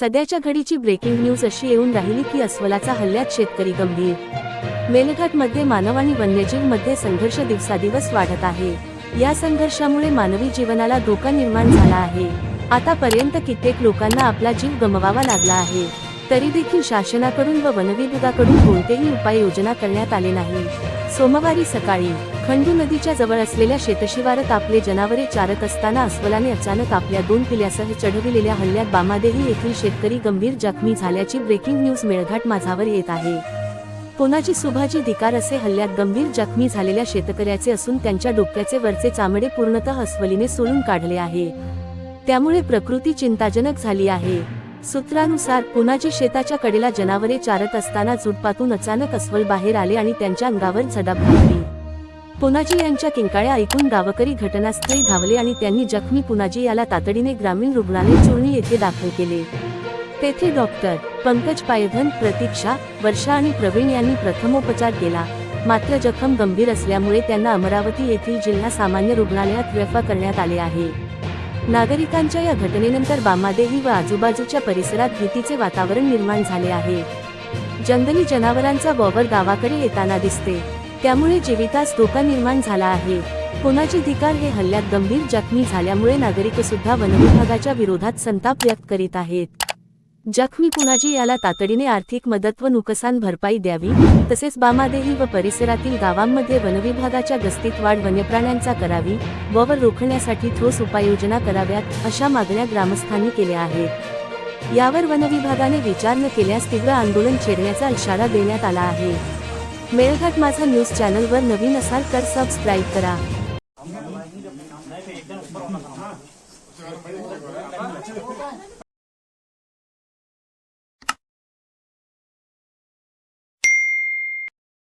सध्याच्या घडीची breaking news अशी येऊन राहिली की अस्वलाचा हल्ल्यात शेतकरी गंभीर. मेलघाटमध्ये मानव आणि वन्यजीवमध्ये संघर्ष दिवसादिवस वाढत आहे. या संघर्षामुळे मानवी जीवनाला धोका निर्माण झाला आहे. आतापर्यंत कित्येक लोकांना आपला जीव गमवावा लागला आहे. तरी देखील शासनाकडून व वनविभागाकडून कोणतेही उपाययोजना करण्यात आले नाही. सोमवारी सकाळी खंडू नदीच्या जवळ असलेल्या शेतशिवारात आपले जनावरे चारत असताना अस्वलाने अचानक आपल्या दोन पिल्यासह चढविलेल्या हल्ल्यात बामादेही येथील शेतकरी गंभीर जखमी झाल्याची ब्रेकिंग न्यूज मेळघाट माझावर येत आहे. कोणाची सुभाजी धिकार असे हल्ल्यात गंभीर जखमी झालेल्या शेतकऱ्याचे असून त्यांच्या डोक्याचे वरचे चामडे पूर्णतः अस्वलीने सोलून काढले आहे. त्यामुळे प्रकृती चिंताजनक झाली आहे. सूत्रानुसार पुनाजी शेताच्या कडेला जनावरे चारत असताना झुटपातून अचानक अस्वल बाहेर आले आणि त्यांच्या अंगावर झडप घातली पुनाजी यांच्या किंकाळ्या ऐकून गावकरी घटनास्थळी धावले आणि त्यांनी जखमी पुनाजी याला तातडीने ग्रामीण रुग्णालय चुरणी येथे दाखल केले. तेथे डॉक्टर पंकज पायधन प्रतीक्षा वर्षा आणि प्रवीण यांनी प्रथमोपचार केला. मात्र जखम गंभीर असल्यामुळे त्यांना अमरावती येथील जिल्हा सामान्य रुग्णालयात रेफर करण्यात आले आहे. नागरिकांच्या या घटनेनंतर बामादेवी व आजूबाजूच्या परिसरात भीतीचे वातावरण निर्माण झाले आहे. जंगली जनावरांचा बॉवर गावाकडे येताना दिसते. त्यामुळे जीवितास धोका निर्माण झाला आहे. कोणाची धिकार हे हल्ल्यात गंभीर जखमी झाल्यामुळे नागरिक सुद्धा वनविभागाच्या विरोधात संताप व्यक्त करीत आहेत. जखमी कुणाजी याला तातडीने आर्थिक मदत व नुकसान भरपाई द्यावी तसेच बामादेही व परिसरातील गावांमध्ये वनविभागाच्या गस्तीत वाढ वन्यप्राण्यांचा करावी वावर रोखण्यासाठी ठोस उपाययोजना कराव्यात अशा मागण्या ग्रामस्थांनी केल्या आहेत. यावर वनविभागाने विचार न केल्यास तीव्र आंदोलन छेडण्याचा इशारा देण्यात आला आहे. मेळघाट माझा न्यूज चॅनलवर नवीन असाल तर सबस्क्राईब करा.